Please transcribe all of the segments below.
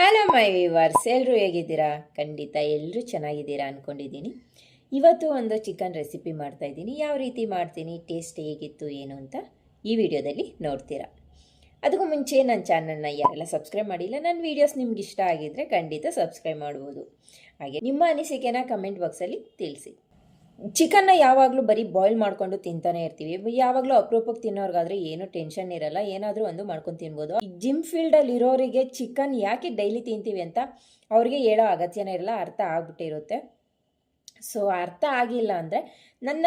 Hello my viewers ಎಲ್ಲರೂ ಹೇಗಿದ್ದೀರಾ? ಖಂಡಿತ ಎಲ್ಲರೂ ಚೆನ್ನಾಗಿದ್ದೀರಾ ಅಂದ್ಕೊಂಡಿದ್ದೀನಿ ಇವತ್ತು ಒಂದು ಚಿಕನ್ ರೆಸಿಪಿ ಮಾಡ್ತಾ ಇದ್ದೀನಿ. ಯಾವ ರೀತಿ ಮಾಡ್ತೀನಿ ಟೇಸ್ಟ್ ಹೇಗಿತ್ತು, ಏನು ಅಂತ ಈ ವಿಡಿಯೋದಲ್ಲಿ ನೋಡ್ತೀರಾ. ಅದಕ್ಕೂ ಮುಂಚೆ ನನ್ನ ಚಾನಲ್ನ ಯಾರೆಲ್ಲ ಸಬ್ಸ್ಕ್ರೈಬ್ ಮಾಡಿಲ್ಲ, ನನ್ನ ವೀಡಿಯೋಸ್ ನಿಮ್ಗೆ ಇಷ್ಟ ಆಗಿದ್ದರೆ ಖಂಡಿತ ಸಬ್ಸ್ಕ್ರೈಬ್ ಮಾಡ್ಬೋದು. ಹಾಗೆ ನಿಮ್ಮ ಅನಿಸಿಕೆನ ಕಮೆಂಟ್ ಬಾಕ್ಸಲ್ಲಿ ತಿಳಿಸಿ. ಚಿಕನ್ನ ಯಾವಾಗಲೂ ಬರೀ ಬಾಯ್ಲ್ ಮಾಡ್ಕೊಂಡು ತಿಂತಾನೆ ಇರ್ತೀವಿ. ಯಾವಾಗಲೂ ಅಪ್ರೂಪಕ್ಕೆ ತಿನ್ನೋರ್ಗಾದ್ರೆ ಏನು ಟೆನ್ಷನ್ ಇರಲ್ಲ. ಏನಾದರೂ ಒಂದು ಮಾಡ್ಕೊಂಡು ತಿನ್ಬೋದು. ಜಿಮ್ ಫೀಲ್ಡಲ್ಲಿ ಇರೋರಿಗೆ ಚಿಕನ್ ಯಾಕೆ ಡೈಲಿ ತಿಂತೀವಿ ಅಂತ ಅವ್ರಿಗೆ ಹೇಳೋ ಅಗತ್ಯನೇ ಇರಲ್ಲ. ಅರ್ಥ ಆಗ್ಬಿಟ್ಟಿರುತ್ತೆ. ಸೊ ಅರ್ಥ ಆಗಿಲ್ಲ ಅಂದರೆ ನನ್ನ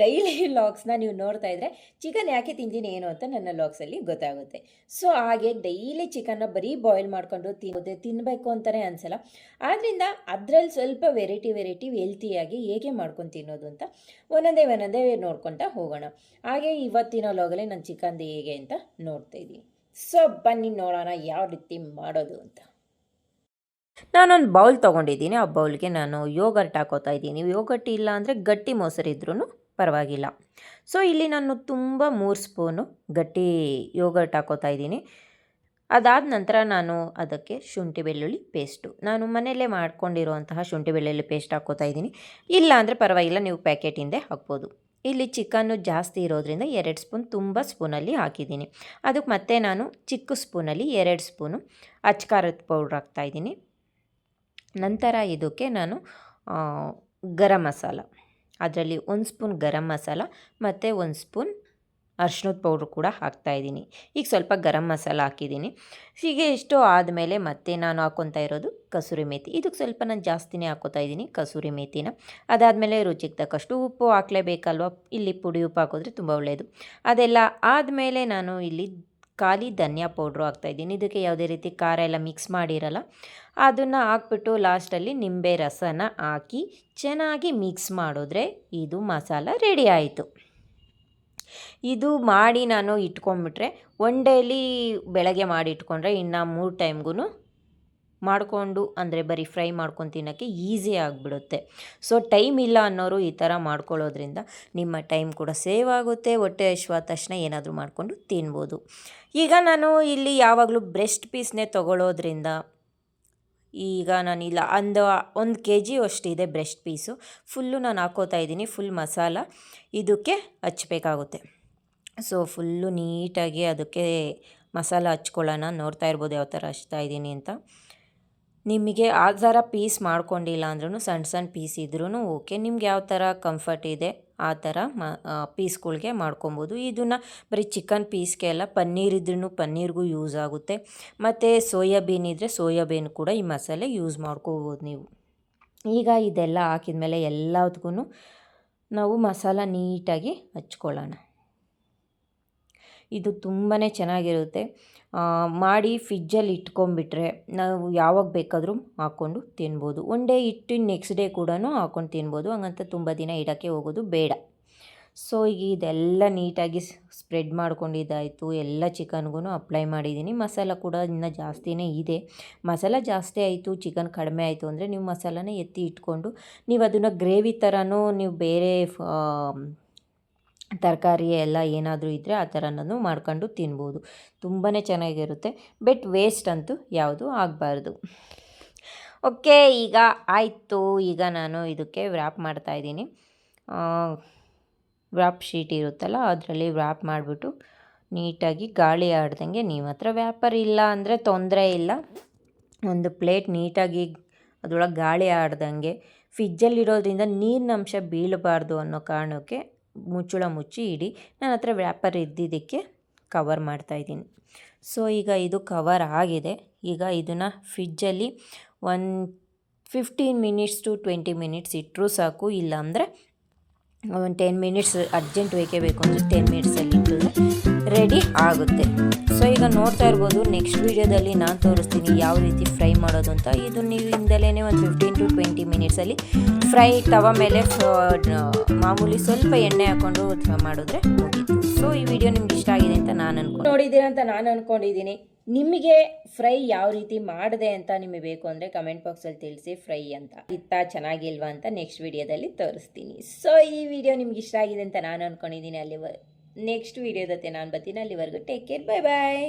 ಡೈಲಿ ಲಾಗ್ಸ್ನ ನೀವು ನೋಡ್ತಾ ಇದ್ರೆ ಚಿಕನ್ ಯಾಕೆ ತಿಂತೀನಿ ಏನು ಅಂತ ನನ್ನ ಲಾಗ್ಸಲ್ಲಿ ಗೊತ್ತಾಗುತ್ತೆ. ಸೊ ಹಾಗೆ ಡೈಲಿ ಚಿಕನ್ನ ಬರೀ ಬಾಯ್ಲ್ ಮಾಡಿಕೊಂಡು ತಿನ್ನೋದೆ ತಿನ್ನಬೇಕು ಅಂತಲೇ ಅನ್ಸಲ್ಲ. ಆದ್ದರಿಂದ ಅದರಲ್ಲಿ ಸ್ವಲ್ಪ ವೆರೈಟಿ ವೆರೈಟಿ ಹೆಲ್ತಿಯಾಗಿ ಹೇಗೆ ಮಾಡ್ಕೊಂಡು ತಿನ್ನೋದು ಅಂತ ಒಂದೊಂದೇ ಒಂದೊಂದೇ ನೋಡ್ಕೊತಾ ಹೋಗೋಣ. ಹಾಗೆ ಇವತ್ತಿನ ಲಾಗಲ್ಲೇ ನಾನು ಚಿಕನ್ದು ಹೇಗೆ ಅಂತ ನೋಡ್ತಾ ಇದ್ದೀನಿ. ಸೊ ಬನ್ನಿ ನೋಡೋಣ ಯಾವ ರೀತಿ ಮಾಡೋದು ಅಂತ. ನಾನೊಂದು ಬೌಲ್ ತೊಗೊಂಡಿದ್ದೀನಿ. ಆ ಬೌಲ್ಗೆ ನಾನು ಯೋಗರ್ಟ್ ಹಾಕೋತಾ ಇದ್ದೀನಿ. ಯೋಗರ್ಟ್ ಇಲ್ಲ ಅಂದರೆ ಗಟ್ಟಿ ಮೊಸರಿದ್ರೂ ಪರವಾಗಿಲ್ಲ. ಸೊ ಇಲ್ಲಿ ನಾನು ತುಂಬ ಮೂರು ಸ್ಪೂನು ಗಟ್ಟಿ ಯೋಗರ್ಟ್ ಹಾಕೋತಾ ಇದ್ದೀನಿ. ಅದಾದ ನಂತರ ನಾನು ಅದಕ್ಕೆ ಶುಂಠಿ ಬೆಳ್ಳುಳ್ಳಿ ಪೇಸ್ಟು. ನಾನು ಮನೆಯಲ್ಲೇ ಮಾಡ್ಕೊಂಡಿರುವಂತಹ ಶುಂಠಿ ಬೆಳ್ಳುಳ್ಳಿ ಪೇಸ್ಟ್ ಹಾಕೋತಾ ಇದ್ದೀನಿ. ಇಲ್ಲ ಅಂದರೆ ಪರವಾಗಿಲ್ಲ, ನೀವು ಪ್ಯಾಕೆಟಿಂದೇ ಹಾಕ್ಬೋದು. ಇಲ್ಲಿ ಚಿಕನ್ನು ಜಾಸ್ತಿ ಇರೋದ್ರಿಂದ ಎರಡು ಸ್ಪೂನ್ ತುಂಬ ಸ್ಪೂನಲ್ಲಿ ಹಾಕಿದ್ದೀನಿ. ಅದಕ್ಕೆ ಮತ್ತೆ ನಾನು ಚಿಕ್ಕ ಸ್ಪೂನಲ್ಲಿ ಎರಡು ಸ್ಪೂನು ಅಚ್ಕಾರದ ಪೌಡ್ರ್ ಹಾಕ್ತಾಯಿದ್ದೀನಿ ನಂತರ ಇದಕ್ಕೆ ನಾನು ಗರಂ ಮಸಾಲ. ಅದರಲ್ಲಿ ಒಂದು ಸ್ಪೂನ್ ಗರಂ ಮಸಾಲ ಮತ್ತು ಒಂದು ಸ್ಪೂನ್ ಅರ್ಶಿನದ ಪೌಡ್ರ್ ಕೂಡ ಹಾಕ್ತಾಯಿದ್ದೀನಿ ಈಗ ಸ್ವಲ್ಪ ಗರಂ ಮಸಾಲ ಹಾಕಿದ್ದೀನಿ. ಹೀಗೆ ಇಷ್ಟು ಆದಮೇಲೆ ಮತ್ತೆ ನಾನು ಹಾಕ್ಕೊತಾ ಇರೋದು ಕಸೂರಿ ಮೇಥಿ ಇದಕ್ಕೆ ಸ್ವಲ್ಪ ನಾನು ಜಾಸ್ತಿನೇ ಹಾಕೋತಾ ಇದ್ದೀನಿ ಕಸೂರಿ ಮೇಥಿನ ಅದಾದಮೇಲೆ ರುಚಿಗೆ ತಕ್ಕಷ್ಟು ಉಪ್ಪು ಹಾಕಲೇಬೇಕಲ್ವ? ಇಲ್ಲಿ ಪುಡಿ ಉಪ್ಪು ಹಾಕಿದ್ರೆ ತುಂಬ ಒಳ್ಳೆಯದು ಅದೆಲ್ಲ ಆದಮೇಲೆ ನಾನು ಇಲ್ಲಿ ಖಾಲಿ ಧನಿಯಾ ಪೌಡ್ರು ಹಾಕ್ತಾಯಿದ್ದೀನಿ ಇದಕ್ಕೆ ಯಾವುದೇ ರೀತಿ ಖಾರ ಎಲ್ಲ ಮಿಕ್ಸ್ ಮಾಡಿರಲ್ಲ. ಅದನ್ನು ಹಾಕ್ಬಿಟ್ಟು ಲಾಸ್ಟಲ್ಲಿ ನಿಂಬೆ ರಸನ ಹಾಕಿ ಚೆನ್ನಾಗಿ ಮಿಕ್ಸ್ ಮಾಡಿದ್ರೆ ಇದು ಮಸಾಲ ರೆಡಿ ಆಯಿತು. ಇದು ಮಾಡಿ ನಾನು ಇಟ್ಕೊಂಡ್ಬಿಟ್ರೆ ಒನ್ ಡೇಲಿ ಬೆಳಗ್ಗೆ ಮಾಡಿ ಇಟ್ಕೊಂಡ್ರೆ ಇನ್ನು ಮೂರು ಟೈಮ್ಗೂ ಮಾಡಿಕೊಂಡು, ಅಂದರೆ ಬರೀ ಫ್ರೈ ಮಾಡ್ಕೊಂಡು ತಿನ್ನೋಕ್ಕೆ ಈಸಿ ಆಗಿಬಿಡುತ್ತೆ. ಸೊ, ಟೈಮ್ ಇಲ್ಲ ಅನ್ನೋರು ಈ ಥರ ಮಾಡ್ಕೊಳ್ಳೋದ್ರಿಂದ ನಿಮ್ಮ ಟೈಮ್ ಕೂಡ ಸೇವ್ ಆಗುತ್ತೆ. ಹೊಟ್ಟೆ ಹಶ್ವ ತಕ್ಷಣ ಏನಾದರೂ ಮಾಡಿಕೊಂಡು ತಿನ್ಬೋದು. ಈಗ ನಾನು ಇಲ್ಲಿ ಯಾವಾಗಲೂ ಬ್ರೆಸ್ಟ್ ಪೀಸ್ನೇ ತೊಗೊಳ್ಳೋದ್ರಿಂದ ಈಗ ನಾನಿಲ್ಲ ಒಂದು ಒಂದು ಕೆ ಜಿ ಅಷ್ಟಿದೆ ಬ್ರೆಸ್ಟ್ ಪೀಸು. ಫುಲ್ಲು ನಾನು ಹಾಕೋತಾ ಇದ್ದೀನಿ, ಫುಲ್ ಮಸಾಲ. ಇದಕ್ಕೆ ಹಚ್ಚಬೇಕಾಗುತ್ತೆ. ಸೊ, ಫುಲ್ಲು ನೀಟಾಗಿ ಅದಕ್ಕೆ ಮಸಾಲ ಹಚ್ಕೊಳ್ಳೋಣ. ನೋಡ್ತಾ ಇರ್ಬೋದು ಯಾವ ಥರ ಹಚ್ತಾ ಇದ್ದೀನಿ ಅಂತ. ನಿಮಗೆ ಆ ಥರ ಪೀಸ್ ಮಾಡ್ಕೊಂಡಿಲ್ಲ ಅಂದ್ರೂ ಸಣ್ಣ ಸಣ್ಣ ಪೀಸ್ ಇದ್ರೂ ಓಕೆ ನಿಮ್ಗೆ ಯಾವ ಥರ ಕಂಫರ್ಟ್ ಇದೆ, ಆ ಥರ ಮ ಪೀಸ್ಗಳಿಗೆ ಮಾಡ್ಕೊಬೋದು. ಇದನ್ನು ಬರೀ ಚಿಕನ್ ಪೀಸ್ಗೆ ಎಲ್ಲ ಪನ್ನೀರ್ ಇದ್ರೂ ಪನ್ನೀರ್ಗೂ ಯೂಸ್ ಆಗುತ್ತೆ. ಮತ್ತು ಸೋಯಾಬೀನ್ ಇದ್ದರೆ ಸೋಯಾಬೀನ್ ಕೂಡ ಈ ಮಸಾಲೆ ಯೂಸ್ ಮಾಡ್ಕೋಬೋದು ನೀವು. ಈಗ ಇದೆಲ್ಲ ಹಾಕಿದ ಮೇಲೆ ಎಲ್ಲದಕ್ಕೂ ನಾವು ಮಸಾಲ ನೀಟಾಗಿ ಹಚ್ಕೊಳ್ಳೋಣ. ಇದು ತುಂಬಾ ಚೆನ್ನಾಗಿರುತ್ತೆ. ಮಾಡಿ ಫ್ರಿಜ್ಜಲ್ಲಿ ಇಟ್ಕೊಂಡ್ಬಿಟ್ರೆ ನಾವು ಯಾವಾಗ ಬೇಕಾದರೂ ಹಾಕ್ಕೊಂಡು ತಿನ್ಬೋದು. ಒನ್ ಡೇ ಇಟ್ಟು ನೆಕ್ಸ್ಟ್ ಡೇ ಕೂಡ ಹಾಕ್ಕೊಂಡು ತಿನ್ಬೋದು. ಹಂಗಂತ ತುಂಬ ದಿನ ಇಡೋಕ್ಕೆ ಹೋಗೋದು ಬೇಡ. ಸೊ ಈಗ ಇದೆಲ್ಲ ನೀಟಾಗಿ ಸ್ಪ್ರೆಡ್ ಮಾಡ್ಕೊಂಡಿದ್ದಾಯಿತು. ಎಲ್ಲ ಚಿಕನ್ಗೂ ಅಪ್ಲೈ ಮಾಡಿದ್ದೀನಿ. ಮಸಾಲ ಕೂಡ ಇನ್ನು ಜಾಸ್ತಿನೇ ಇದೆ. ಮಸಾಲ ಜಾಸ್ತಿ ಆಯಿತು, ಚಿಕನ್ ಕಡಿಮೆ ಆಯಿತು ಅಂದರೆ ನೀವು ಮಸಾಲನ ಎತ್ತಿ ಇಟ್ಕೊಂಡು ನೀವು ಅದನ್ನು ಗ್ರೇವಿ ಥರನೂ ನೀವು ಬೇರೆ ತರಕಾರಿ ಎಲ್ಲ ಏನಾದರೂ ಇದ್ದರೆ ಆ ಥರನೂ ಮಾಡ್ಕೊಂಡು ತಿನ್ಬೋದು. ತುಂಬಾ ಚೆನ್ನಾಗಿರುತ್ತೆ. ಬಟ್ ವೇಸ್ಟ್ ಅಂತೂ ಯಾವುದು ಆಗಬಾರ್ದು. ಓಕೆ ಈಗ ಆಯಿತು. ಈಗ ನಾನು ಇದಕ್ಕೆ ವ್ರ್ಯಾಪ್ ಮಾಡ್ತಾಯಿದ್ದೀನಿ ವ್ರ್ಯಾಪ್ ಶೀಟ್ ಇರುತ್ತಲ್ಲ, ಅದರಲ್ಲಿ ವ್ರ್ಯಾಪ್ ಮಾಡಿಬಿಟ್ಟು ನೀಟಾಗಿ ಗಾಳಿ ಆಡ್ದಂಗೆ ನಿಮ್ಮ ಹತ್ರ ವ್ಯಾಪಾರ ಇಲ್ಲ ಅಂದರೆ ತೊಂದರೆ ಇಲ್ಲ. ಒಂದು ಪ್ಲೇಟ್ ನೀಟಾಗಿ ಅದರೊಳಗೆ ಗಾಳಿ ಆಡ್ದಂಗೆ ಫ್ರಿಜ್ಜಲ್ಲಿರೋದ್ರಿಂದ ನೀರಿನ ಅಂಶ ಬೀಳಬಾರ್ದು ಅನ್ನೋ ಕಾರಣಕ್ಕೆ ಮುಚ್ಚಳ ಮುಚ್ಚಿ ಇಡಿ. ನನ್ನ ಹತ್ರ ವ್ಯಾಪಾರ ಇದ್ದಿದ್ದಕ್ಕೆ ಕವರ್ ಮಾಡ್ತಾಯಿದ್ದೀನಿ ಸೊ ಈಗ ಇದು ಕವರ್ ಆಗಿದೆ. ಈಗ ಇದನ್ನು ಫ್ರಿಜ್ಜಲ್ಲಿ one fifteen minutes to twenty minutes ಇಟ್ಟರೂ ಸಾಕು. ಇಲ್ಲಾಂದರೆ ಒಂದು ಟೆನ್ ಮಿನಿಟ್ಸ್ ಅರ್ಜೆಂಟ್ ಬೇಕೇ ಬೇಕು ಅಂದರೆ ಟೆನ್ ಮಿನಿಟ್ಸಲ್ಲಿ ರೆಡಿ ಆಗುತ್ತೆ. ಸೊ ಈಗ ನೋಡ್ತಾ ಇರ್ಬೋದು ನೆಕ್ಸ್ಟ್ ವೀಡಿಯೋದಲ್ಲಿ ನಾನು ತೋರಿಸ್ತೀನಿ ಯಾವ ರೀತಿ ಫ್ರೈ ಮಾಡೋದು ಅಂತ. ಇದು ನೀವು ಒಂದು ಫಿಫ್ಟೀನ್ ಟು ಟ್ವೆಂಟಿ ಮಿನಿಟ್ಸಲ್ಲಿ ಫ್ರೈ ತವ ಮೇಲೆ ಮಾಮೂಲಿ ಸ್ವಲ್ಪ ಎಣ್ಣೆ ಹಾಕ್ಕೊಂಡು ಮಾಡಿದ್ರೆ ಸೊ ಈ ವಿಡಿಯೋ ನಿಮ್ಗೆ ಇಷ್ಟ ಆಗಿದೆ ಅಂತ ನಾನು ಅನ್ಕೊಂಡು ನೋಡಿದ್ದೀರಾ ಅಂತ ನಾನು ಅನ್ಕೊಂಡಿದ್ದೀನಿ. ನಿಮಗೆ ಫ್ರೈ ಯಾವ ರೀತಿ ಮಾಡಿದೆ ಅಂತ ನಿಮಗೆ ಬೇಕು ಅಂದರೆ ಕಮೆಂಟ್ ಬಾಕ್ಸಲ್ಲಿ ತಿಳಿಸಿ ಫ್ರೈ ಅಂತ. ಇತ್ತ ಚೆನ್ನಾಗಿಲ್ವಾ ಅಂತ ನೆಕ್ಸ್ಟ್ ವಿಡಿಯೋದಲ್ಲಿ ತೋರಿಸ್ತೀನಿ. ಸೊ ಈ ವಿಡಿಯೋ ನಿಮ್ಗೆ ಇಷ್ಟ ಆಗಿದೆ ಅಂತ ನಾನು ಅನ್ಕೊಂಡಿದ್ದೀನಿ ಅಲ್ಲಿ ನೆಕ್ಸ್ಟ್ ವಿಡಿಯೋದತ್ತೆ ನಾನು ಬರ್ತೀನಿ ಅಲ್ಲಿವರೆಗೂ ಟೇಕ್ ಕೇರ್ ಬಾಯ್ ಬಾಯ್